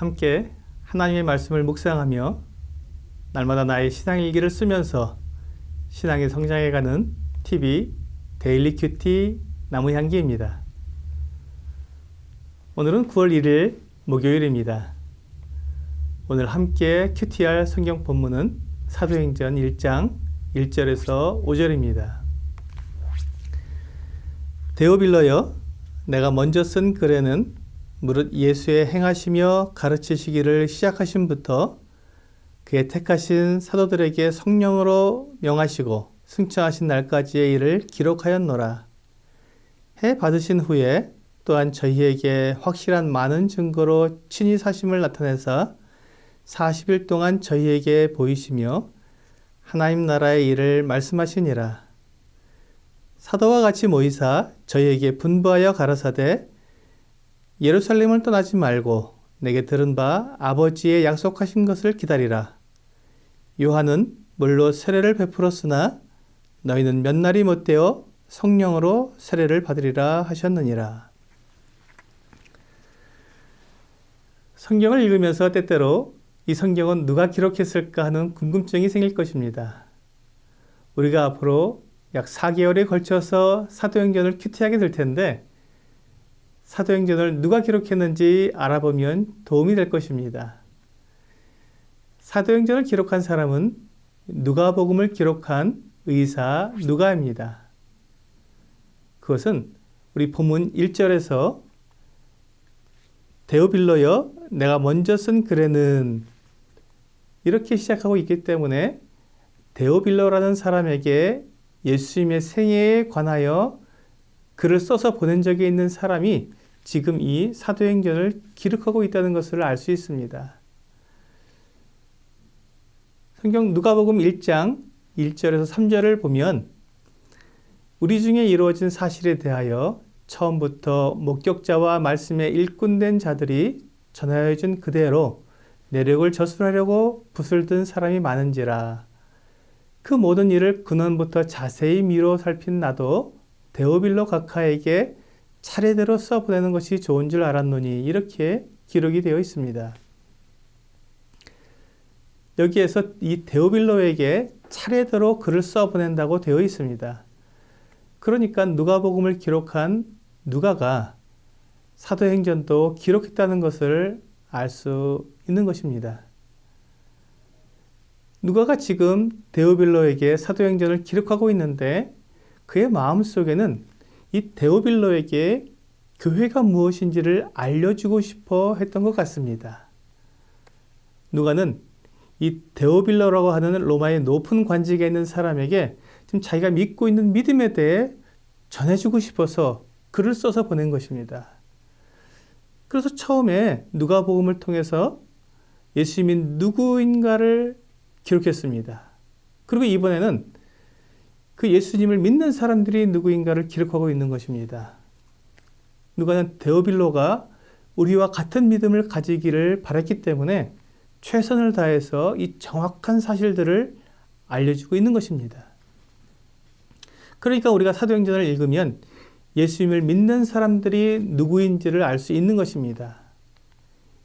함께 하나님의 말씀을 묵상하며 날마다 나의 신앙 일기를 쓰면서 신앙의 성장해가는 TV 데일리 큐티 나무향기입니다. 오늘은 9월 1일 목요일입니다. 오늘 함께 큐티할 성경 본문은 사도행전 1장 1절에서 5절입니다. 데오빌러여 내가 먼저 쓴 글에는 무릇 예수의 행하시며 가르치시기를 시작하신부터 그의 택하신 사도들에게 성령으로 명하시고 승천하신 날까지의 일을 기록하였노라. 해 받으신 후에 또한 저희에게 확실한 많은 증거로 친히 사심을 나타내사 40일 동안 저희에게 보이시며 하나님 나라의 일을 말씀하시니라. 사도와 같이 모이사 저희에게 분부하여 가라사대 예루살렘을 떠나지 말고 내게 들은 바 아버지의 약속하신 것을 기다리라. 요한은 물로 세례를 베풀었으나 너희는 몇 날이 못되어 성령으로 세례를 받으리라 하셨느니라. 성경을 읽으면서 때때로 이 성경은 누가 기록했을까 하는 궁금증이 생길 것입니다. 우리가 앞으로 약 4개월에 걸쳐서 사도행전을 큐티하게 될 텐데 사도행전을 누가 기록했는지 알아보면 도움이 될 것입니다. 사도행전을 기록한 사람은 누가복음을 기록한 의사 누가입니다. 그것은 우리 본문 1절에서 데오빌로여 내가 먼저 쓴 글에는 이렇게 시작하고 있기 때문에 데오빌로라는 사람에게 예수님의 생애에 관하여 글을 써서 보낸 적이 있는 사람이 지금 이 사도행전을 기록하고 있다는 것을 알 수 있습니다. 성경 누가복음 1장 1절에서 3절을 보면 우리 중에 이루어진 사실에 대하여 처음부터 목격자와 말씀에 일꾼된 자들이 전하여 준 그대로 내력을 저술하려고 붓을 든 사람이 많은지라 그 모든 일을 근원부터 자세히 미뤄 살핀 나도 데오빌로 각하에게 차례대로 써 보내는 것이 좋은 줄 알았노니 이렇게 기록이 되어 있습니다. 여기에서 이 데오빌로에게 차례대로 글을 써 보낸다고 되어 있습니다. 그러니까 누가복음을 기록한 누가가 사도행전도 기록했다는 것을 알 수 있는 것입니다. 누가가 지금 데오빌로에게 사도행전을 기록하고 있는데 그의 마음 속에는 이 데오빌로에게 교회가 무엇인지를 알려주고 싶어 했던 것 같습니다. 누가는 이 데오빌로라고 하는 로마의 높은 관직에 있는 사람에게 지금 자기가 믿고 있는 믿음에 대해 전해주고 싶어서 글을 써서 보낸 것입니다. 그래서 처음에 누가복음을 통해서 예수님이 누구인가를 기록했습니다. 그리고 이번에는 그 예수님을 믿는 사람들이 누구인가를 기록하고 있는 것입니다. 누가는 데오빌로가 우리와 같은 믿음을 가지기를 바랐기 때문에 최선을 다해서 이 정확한 사실들을 알려주고 있는 것입니다. 그러니까 우리가 사도행전을 읽으면 예수님을 믿는 사람들이 누구인지를 알 수 있는 것입니다.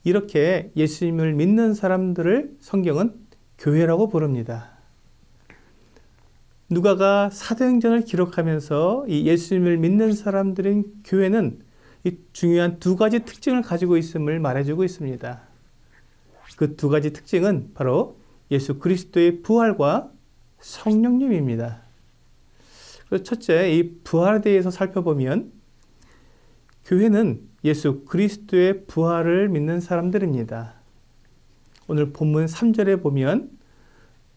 이렇게 예수님을 믿는 사람들을 성경은 교회라고 부릅니다. 누가가 사도행전을 기록하면서 이 예수님을 믿는 사람들인 교회는 이 중요한 두 가지 특징을 가지고 있음을 말해주고 있습니다. 그 두 가지 특징은 바로 예수 그리스도의 부활과 성령님입니다. 첫째, 이 부활에 대해서 살펴보면 교회는 예수 그리스도의 부활을 믿는 사람들입니다. 오늘 본문 3절에 보면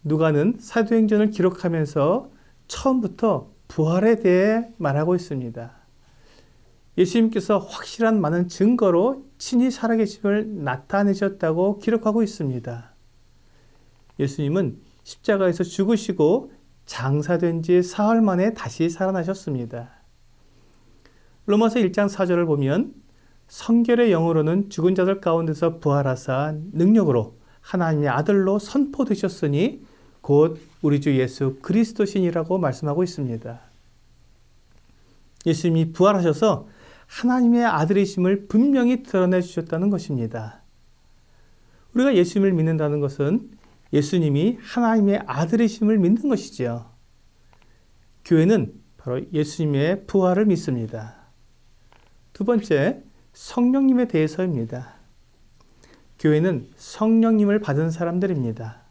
누가는 사도행전을 기록하면서 처음부터 부활에 대해 말하고 있습니다. 예수님께서 확실한 많은 증거로 친히 살아계심을 나타내셨다고 기록하고 있습니다. 예수님은 십자가에서 죽으시고 장사된 지 사흘 만에 다시 살아나셨습니다. 로마서 1장 4절을 보면 성결의 영으로는 죽은 자들 가운데서 부활하사 능력으로 하나님의 아들로 선포되셨으니 곧 우리 주 예수 그리스도신이라고 말씀하고 있습니다. 예수님이 부활하셔서 하나님의 아들이심을 분명히 드러내 주셨다는 것입니다. 우리가 예수님을 믿는다는 것은 예수님이 하나님의 아들이심을 믿는 것이지요. 교회는 바로 예수님의 부활을 믿습니다. 두 번째, 성령님에 대해서입니다. 교회는 성령님을 받은 사람들입니다.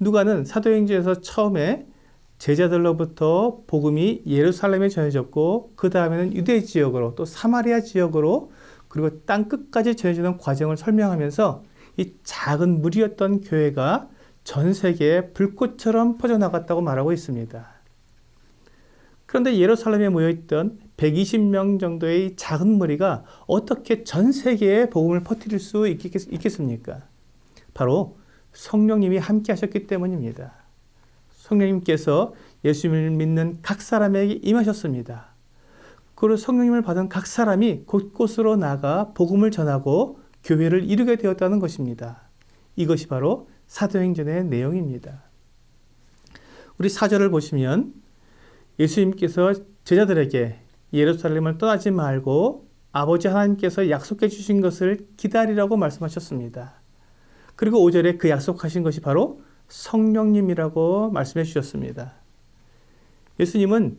누가는 사도행전에서 처음에 제자들로부터 복음이 예루살렘에 전해졌고 그 다음에는 유대 지역으로 또 사마리아 지역으로 그리고 땅 끝까지 전해지는 과정을 설명하면서 이 작은 무리였던 교회가 전 세계에 불꽃처럼 퍼져나갔다고 말하고 있습니다. 그런데 예루살렘에 모여있던 120명 정도의 작은 무리가 어떻게 전 세계에 복음을 퍼뜨릴 수 있겠, 습니까 바로 성령님이 함께 하셨기 때문입니다. 성령님께서 예수님을 믿는 각 사람에게 임하셨습니다. 그리고 성령님을 받은 각 사람이 곳곳으로 나가 복음을 전하고 교회를 이루게 되었다는 것입니다. 이것이 바로 사도행전의 내용입니다. 우리 사절을 보시면 예수님께서 제자들에게 예루살렘을 떠나지 말고 아버지 하나님께서 약속해 주신 것을 기다리라고 말씀하셨습니다. 그리고 5절에 그 약속하신 것이 바로 성령님이라고 말씀해 주셨습니다. 예수님은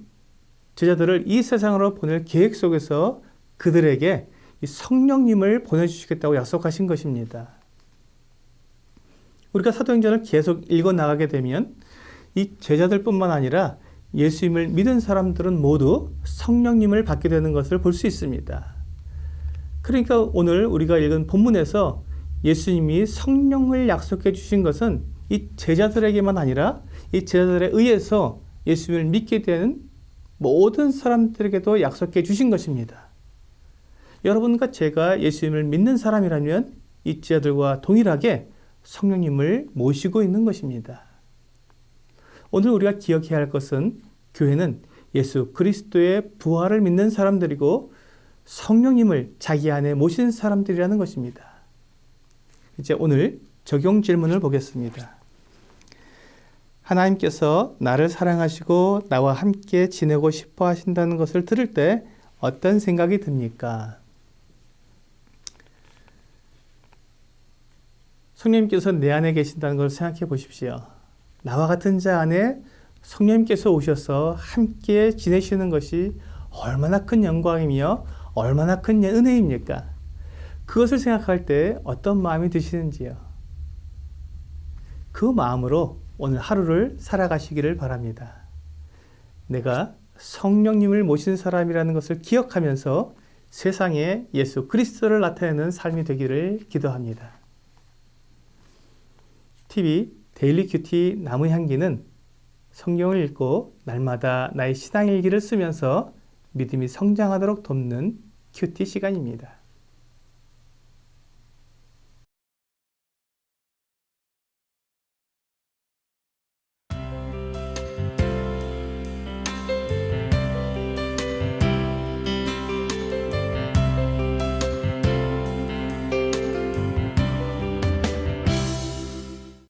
제자들을 이 세상으로 보낼 계획 속에서 그들에게 성령님을 보내주시겠다고 약속하신 것입니다. 우리가 사도행전을 계속 읽어 나가게 되면 이 제자들뿐만 아니라 예수님을 믿은 사람들은 모두 성령님을 받게 되는 것을 볼 수 있습니다. 그러니까 오늘 우리가 읽은 본문에서 예수님이 성령을 약속해 주신 것은 이 제자들에게만 아니라 이 제자들에 의해서 예수님을 믿게 되는 모든 사람들에게도 약속해 주신 것입니다. 여러분과 제가 예수님을 믿는 사람이라면 이 제자들과 동일하게 성령님을 모시고 있는 것입니다. 오늘 우리가 기억해야 할 것은 교회는 예수 그리스도의 부활을 믿는 사람들이고 성령님을 자기 안에 모신 사람들이라는 것입니다. 이제 오늘 적용 질문을 보겠습니다. 하나님께서 나를 사랑하시고 나와 함께 지내고 싶어 하신다는 것을 들을 때 어떤 생각이 듭니까? 성령님께서 내 안에 계신다는 걸 생각해 보십시오. 나와 같은 자 안에 성령님께서 오셔서 함께 지내시는 것이 얼마나 큰 영광이며 얼마나 큰 은혜입니까? 그것을 생각할 때 어떤 마음이 드시는지요? 그 마음으로 오늘 하루를 살아가시기를 바랍니다. 내가 성령님을 모신 사람이라는 것을 기억하면서 세상에 예수 그리스도를 나타내는 삶이 되기를 기도합니다. TV 데일리 큐티 나무 향기는 성경을 읽고 날마다 나의 신앙 일기를 쓰면서 믿음이 성장하도록 돕는 큐티 시간입니다.